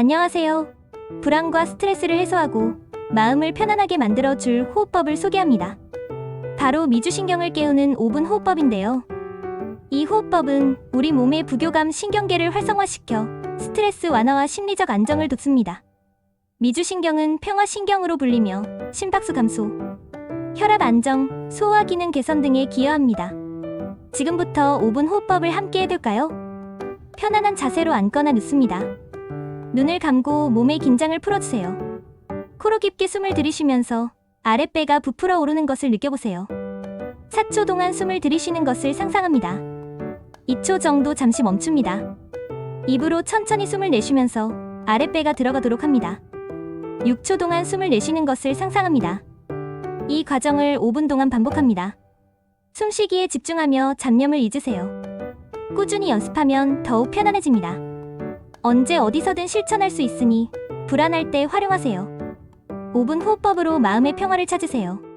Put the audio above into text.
안녕하세요. 불안과 스트레스를 해소하고 마음을 편안하게 만들어 줄 호흡법을 소개합니다. 바로 미주신경을 깨우는 5분 호흡법인데요. 이 호흡법은 우리 몸의 부교감 신경계를 활성화시켜 스트레스 완화와 심리적 안정을 돕습니다. 미주신경은 평화신경으로 불리며 심박수 감소, 혈압 안정, 소화 기능 개선 등에 기여합니다. 지금부터 5분 호흡법을 함께 해볼까요? 편안한 자세로 앉거나 눕습니다. 눈을 감고 몸의 긴장을 풀어주세요. 코로 깊게 숨을 들이쉬면서 아랫배가 부풀어 오르는 것을 느껴보세요. 4초 동안 숨을 들이쉬는 것을 상상합니다. 2초 정도 잠시 멈춥니다. 입으로 천천히 숨을 내쉬면서 아랫배가 들어가도록 합니다. 6초 동안 숨을 내쉬는 것을 상상합니다. 이 과정을 5분 동안 반복합니다. 숨쉬기에 집중하며 잡념을 잊으세요. 꾸준히 연습하면 더욱 편안해집니다. 언제 어디서든 실천할 수 있으니 불안할 때 활용하세요. 5분 호흡법으로 마음의 평화를 찾으세요.